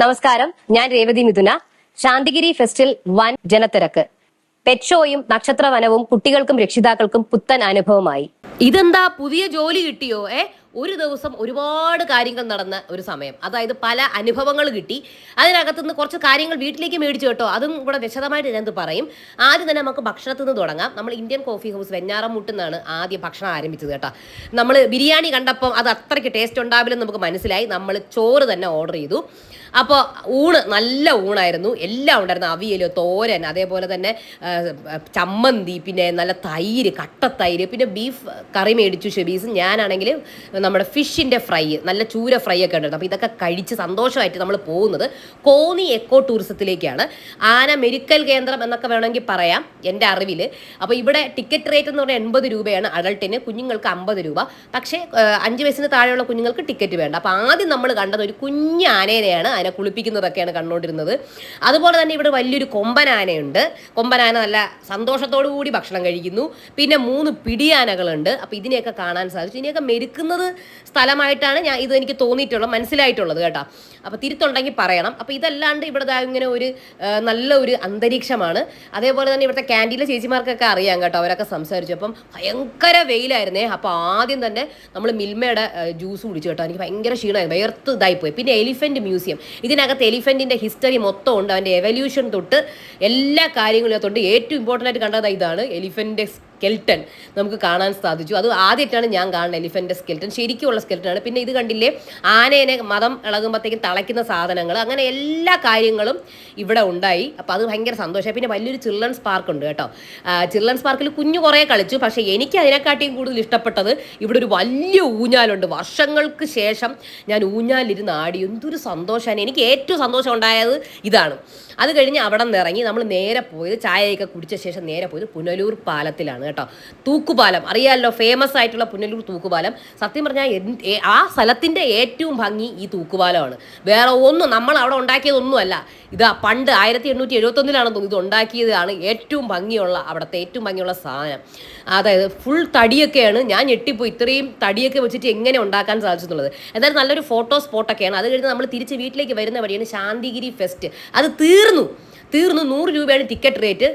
നമസ്കാരം ഞാൻ രേവതി മിഥുന. ശാന്തിഗിരി ഫെസ്റ്റിൽ വൻ ജനത്തിരക്ക്. പെറ്റ് ഷോയും നക്ഷത്രവനവും കുട്ടികൾക്കും രക്ഷിതാക്കൾക്കും പുത്തൻ അനുഭവമായി. ഇതെന്താ പുതിയ ജോലി കിട്ടിയോ ഏ? ഒരു ദിവസം ഒരുപാട് കാര്യങ്ങൾ നടന്ന ഒരു സമയം. അതായത് പല അനുഭവങ്ങൾ കിട്ടി. അതിനകത്തുനിന്ന് കുറച്ച് കാര്യങ്ങൾ വീട്ടിലേക്ക് മേടിച്ചു കേട്ടോ. അതും കൂടെ വിശദമായിട്ട് ഞാനത് പറയും. ആദ്യം തന്നെ നമുക്ക് ഭക്ഷണത്തിൽ നിന്ന് തുടങ്ങാം. നമ്മൾ ഇന്ത്യൻ കോഫി ഹൗസ് വെഞ്ഞാറമുട്ടിൽ നിന്നാണ് ആദ്യം ഭക്ഷണം ആരംഭിച്ചത് കേട്ടോ. നമ്മൾ ബിരിയാണി കണ്ടപ്പം അത് അത്രയ്ക്ക് ടേസ്റ്റ് ഉണ്ടാവില്ലെന്ന് നമുക്ക് മനസ്സിലായി. നമ്മൾ ചോറ് തന്നെ ഓർഡർ ചെയ്തു. അപ്പോൾ ഊണ് നല്ല ഊണായിരുന്നു. എല്ലാം ഉണ്ടായിരുന്നു. അവിയൽ തോരൻ അതേപോലെ തന്നെ ചമ്മന്തി പിന്നെ നല്ല തൈര് കട്ടത്തൈര് പിന്നെ ബീഫ് കറി മേടിച്ചു ഷെബീസ്. ഞാനാണെങ്കിൽ നമ്മുടെ ഫിഷിന്റെ ഫ്രൈ നല്ല ചൂര ഫ്രൈ ഒക്കെ ഉണ്ടായിരുന്നു. അപ്പോൾ ഇതൊക്കെ കഴിച്ച് സന്തോഷമായിട്ട് നമ്മൾ പോകുന്നത് കോന്നി എക്കോ ടൂറിസത്തിലേക്കാണ്. ആന മെഡിക്കൽ കേന്ദ്രം എന്നൊക്കെ വേണമെങ്കിൽ പറയാം എന്റെ അറിവിൽ അപ്പോൾ ഇവിടെ ടിക്കറ്റ് റേറ്റ് എന്ന് പറഞ്ഞാൽ എൺപത് രൂപയാണ് അഡൾട്ടിന് കുഞ്ഞുങ്ങൾക്ക് അമ്പത് രൂപ. പക്ഷേ അഞ്ച് വയസ്സിന് താഴെയുള്ള കുഞ്ഞുങ്ങൾക്ക് ടിക്കറ്റ് വേണ്ട. അപ്പോൾ ആദ്യം നമ്മൾ കണ്ടത് ഒരു കുഞ്ഞ് ആനേനെയാണ്. അതിനെ കുളിപ്പിക്കുന്നതൊക്കെയാണ് കണ്ടുകൊണ്ടിരുന്നത്. അതുപോലെ തന്നെ ഇവിടെ വലിയൊരു കൊമ്പനാനയുണ്ട്. കൊമ്പനാന നല്ല സന്തോഷത്തോടു കൂടി ഭക്ഷണം കഴിക്കുന്നു. പിന്നെ മൂന്ന് പിടിയാനകളുണ്ട്. അപ്പോൾ ഇതിനെയൊക്കെ കാണാൻ സാധിച്ചു. ഇതിനെയൊക്കെ മെരുക്കുന്നത് സ്ഥലമായിട്ടാണ് ഞാൻ ഇത് എനിക്ക് തോന്നിയിട്ടുള്ളത് മനസ്സിലായിട്ടുള്ളത് കേട്ടോ. അപ്പോൾ തിരുത്തുണ്ടെങ്കിൽ പറയണം. അപ്പോൾ ഇതല്ലാണ്ട് ഇവിടെ ഇങ്ങനെ ഒരു നല്ല ഒരു അന്തരീക്ഷമാണ്. അതേപോലെ തന്നെ ഇവിടുത്തെ ക്യാന്റീനിലെ ചേച്ചിമാർക്കൊക്കെ അറിയാം കേട്ടോ അവരൊക്കെ സംസാരിച്ചു. അപ്പം ഭയങ്കര വെയിലായിരുന്നേ. അപ്പോൾ ആദ്യം തന്നെ നമ്മൾ മിൽമയുടെ ജ്യൂസ് കുടിച്ചു കേട്ടോ. എനിക്ക് ഭയങ്കര ക്ഷീണമായി വേർത്ത് ഇതായിപ്പോയി. പിന്നെ എലിഫന്റ് മ്യൂസിയം. ഇതിനകത്ത് എലിഫന്റിന്റെ ഹിസ്റ്ററി മൊത്തം ഉണ്ട്. അതിന്റെ എവല്യൂഷൻ തൊട്ട് എല്ലാ കാര്യങ്ങളും തൊട്ട് ഏറ്റവും ഇമ്പോർട്ടന്റ് ആയിട്ട് കണ്ടത് ഇതാണ് എലിഫന്റിന്റെ സ്കെൽട്ടൺ നമുക്ക് കാണാൻ സാധിച്ചു. അത് ആദ്യമായിട്ടാണ് ഞാൻ കാണുന്നത് എലിഫന്റെ സ്കെൽട്ടൺ ശരിക്കുമുള്ള സ്കെൽട്ടനാണ് പിന്നെ ഇത് കണ്ടില്ലേ? ആനേനെ മതം ഇളകുമ്പോഴത്തേക്കും തളയ്ക്കുന്ന സാധനങ്ങൾ. അങ്ങനെ എല്ലാ കാര്യങ്ങളും ഇവിടെ ഉണ്ടായി. അപ്പോൾ അത് ഭയങ്കര സന്തോഷമായി. പിന്നെ വലിയൊരു ചിൽഡ്രൻസ് പാർക്ക് ഉണ്ട് കേട്ടോ. ചിൽഡ്രൻസ് പാർക്കിൽ കുഞ്ഞു കുറേ കളിച്ചു. പക്ഷേ എനിക്ക് അതിനെക്കാട്ടിയും കൂടുതൽ ഇഷ്ടപ്പെട്ടത് ഇവിടെ ഒരു വലിയ ഊഞ്ഞാലുണ്ട്. വർഷങ്ങൾക്ക് ശേഷം ഞാൻ ഊഞ്ഞാലിരുന്ന് ആടി. എന്തൊരു സന്തോഷമാണ്. എനിക്ക് ഏറ്റവും സന്തോഷം ഉണ്ടായത് ഇതാണ്. അത് കഴിഞ്ഞ് അവിടെ നിന്ന് ഇറങ്ങി നമ്മൾ നേരെ പോയത് ചായയൊക്കെ കുടിച്ച ശേഷം നേരെ പോയത് പുനലൂർ പാലത്തിലാണ് കേട്ടോ. തൂക്കുപാലം. അറിയാമല്ലോ ഫേമസ് ആയിട്ടുള്ള പുനലൂർ തൂക്കുപാലം. സത്യം പറഞ്ഞാൽ ആ സ്ഥലത്തിന്റെ ഏറ്റവും ഭംഗി ഈ തൂക്കുപാലമാണ്. വേറെ ഒന്നും നമ്മൾ അവിടെ ഉണ്ടാക്കിയതൊന്നുമല്ല. ഇത് പണ്ട് ആയിരത്തി എണ്ണൂറ്റി എഴുപത്തൊന്നിലാണ് തോന്നുന്നത് ഇത് ഉണ്ടാക്കിയതാണ് ഏറ്റവും ഭംഗിയുള്ള അവിടുത്തെ ഏറ്റവും ഭംഗിയുള്ള സാധനം. അതായത് ഫുൾ തടിയൊക്കെയാണ്. ഞാൻ ഞെട്ടിപ്പോയി. ഇത്രയും തടിയൊക്കെ വെച്ചിട്ട് എങ്ങനെ ഉണ്ടാക്കാൻ സാധിച്ചെന്നുള്ളത് എന്തായാലും നല്ലൊരു ഫോട്ടോ സ്പോട്ടൊക്കെയാണ് അത് കഴിഞ്ഞ് നമ്മൾ തിരിച്ച് വീട്ടിലേക്ക് വരുന്ന വഴിയാണ് ശാന്തിഗിരി ഫെസ്റ്റ് അത് തീർന്നു. തീർന്നു നൂറ് രൂപയാണ് ടിക്കറ്റ് റേറ്റ്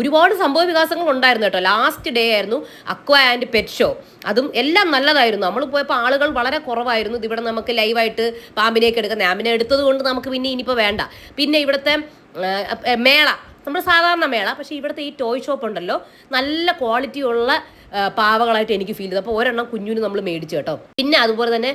ഒരുപാട് സംഭവ വികാസങ്ങൾ ഉണ്ടായിരുന്നു കേട്ടോ. ലാസ്റ്റ് ഡേ ആയിരുന്നു അക്വ ആൻഡ് പെറ്റ് ഷോ അതും എല്ലാം നല്ലതായിരുന്നു. നമ്മൾ പോയപ്പോൾ ആളുകൾ വളരെ കുറവായിരുന്നു. ഇതിവിടെ നമുക്ക് ലൈവായിട്ട് പാമ്പിനെയൊക്കെ എടുക്കാം നാമിനെ എടുത്തത് കൊണ്ട് നമുക്ക് പിന്നെ ഇനിയിപ്പോൾ വേണ്ട. പിന്നെ ഇവിടുത്തെ മേള. നമ്മൾ സാധാരണ മേള പക്ഷേ ഇവിടുത്തെ ഈ ടോയ് ഷോപ്പ് ഉണ്ടല്ലോ നല്ല ക്വാളിറ്റി ഉള്ള പാവകളായിട്ട് എനിക്ക് ഫീൽ ചെയ്തു. അപ്പോൾ ഒരെണ്ണം കുഞ്ഞിന് നമ്മൾ മേടിച്ചു കേട്ടോ. പിന്നെ അതുപോലെ തന്നെ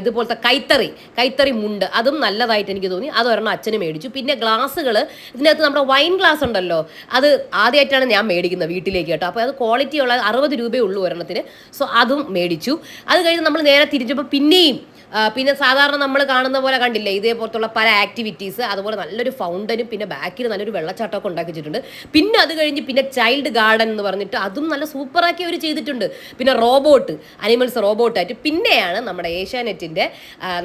ഇതുപോലത്തെ കൈത്തറി കൈത്തറി മുണ്ട് അതും നല്ലതായിട്ട് എനിക്ക് തോന്നി. അത് ഒരെണ്ണം അച്ഛന് മേടിച്ചു. പിന്നെ ഗ്ലാസ്സുകൾ ഇതിനകത്ത് നമ്മുടെ വൈൻ ഗ്ലാസ് ഉണ്ടല്ലോ അത് ആദ്യമായിട്ടാണ് ഞാൻ മേടിക്കുന്നത് വീട്ടിലേക്ക് കേട്ടോ. അപ്പോൾ അത് ക്വാളിറ്റി ഉള്ള അറുപത് രൂപയേ ഉള്ളൂ ഒരെണ്ണത്തിന്. സോ അതും മേടിച്ചു. അത് കഴിഞ്ഞ് നമ്മൾ നേരെ തിരിച്ചപ്പോൾ പിന്നെയും പിന്നെ സാധാരണ നമ്മൾ കാണുന്ന പോലെ കണ്ടില്ലേ ഇതേപോലത്തുള്ള പല ആക്ടിവിറ്റീസ് അതുപോലെ നല്ലൊരു ഫൗണ്ടനും പിന്നെ ബാക്കിൽ നല്ലൊരു വെള്ളച്ചാട്ടമൊക്കെ ഉണ്ടാക്കി വെച്ചിട്ടുണ്ട് പിന്നെ അത് കഴിഞ്ഞ് പിന്നെ ചൈൽഡ് ഗാർഡൻ എന്ന് പറഞ്ഞിട്ട് അതും നല്ല സൂപ്പറാക്കി അവർ ചെയ്തിട്ടുണ്ട്. പിന്നെ റോബോട്ട് അനിമൽസ് റോബോട്ടായിട്ട് പിന്നെയാണ് നമ്മുടെ ഏഷ്യാനെറ്റിന്റെ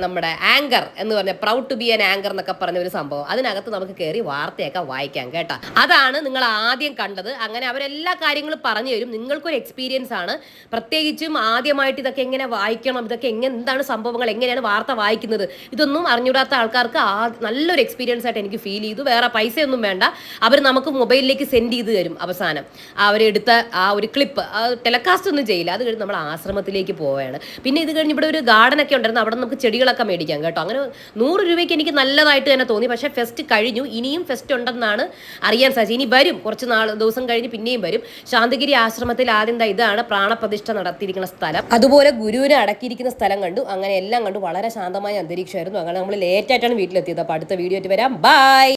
നമ്മുടെ ആങ്കർ എന്ന് പറഞ്ഞ proud to be an anchor എന്നൊക്കെ പറഞ്ഞ ഒരു സംഭവം. അതിനകത്ത് നമുക്ക് കയറി വാർത്തയൊക്കെ വായിക്കാം കേട്ടോ. അതാണ് നിങ്ങൾ ആദ്യം കണ്ടത്. അങ്ങനെ അവരെല്ലാ കാര്യങ്ങളും പറഞ്ഞു തരും. നിങ്ങൾക്കൊരു എക്സ്പീരിയൻസ് ആണ്. പ്രത്യേകിച്ചും ആദ്യമായിട്ട് ഇതൊക്കെ എങ്ങനെ വായിക്കണം ഇതൊക്കെ എങ്ങനെ എന്താണ് സംഭവങ്ങൾ എങ്ങനെയാണ് വാർത്ത വായിക്കുന്നത്. ഇതൊന്നും അറിഞ്ഞൂടാത്ത ആൾക്കാർക്ക് ആ നല്ലൊരു എക്സ്പീരിയൻസ് ആയിട്ട് എനിക്ക് ഫീൽ ചെയ്തു. വേറെ പൈസയൊന്നും വേണ്ട. അവർ നമുക്ക് മൊബൈലിലേക്ക് സെൻഡ് ചെയ്ത് തരും അവസാനം. അവരെടുത്ത ആ ഒരു ക്ലിപ്പ് ടെലകാസ്റ്റ് ഒന്നും ചെയ്യില്ല. അത് കഴിഞ്ഞ് നമ്മൾ ആശ്രമത്തിലേക്ക് പോവുകയാണ്. പിന്നെ ഇത് കഴിഞ്ഞ് ഇവിടെ ഒരു ഗാർഡൻ ഒക്കെ ഉണ്ടായിരുന്നു. അവിടെ നമുക്ക് ചെടികളൊക്കെ മേടിക്കാം കേട്ടോ. അങ്ങനെ നൂറ് രൂപയ്ക്ക് എനിക്ക് നല്ലതായിട്ട് തന്നെ തോന്നി. പക്ഷേ ഫെസ്റ്റ് കഴിഞ്ഞു. ഇനിയും ഫെസ്റ്റ് ഉണ്ടെന്നാണ് അറിയാൻ സാധിച്ചത്. ഇനി വരും. കുറച്ച് നാൾ ദിവസം കഴിഞ്ഞ് പിന്നെയും വരും. ശാന്തഗിരി ആശ്രമത്തിൽ ആദ്യം ഇതാണ് പ്രാണപ്രതിഷ്ഠ നടത്തിയിരിക്കുന്ന സ്ഥലം. അതുപോലെ ഗുരുവിനെ അടക്കിയിരിക്കുന്ന സ്ഥലം കണ്ടു. അങ്ങനെ എല്ലാം കണ്ടു. വളരെ ശാന്തമായ അന്തരീക്ഷമായിരുന്നു. അങ്ങനെ നമ്മൾ ലേറ്റായിട്ടാണ് വീട്ടിലെത്തിയത്. അപ്പോൾ അടുത്ത വീഡിയോ ആയിട്ട് വരാം. ബൈ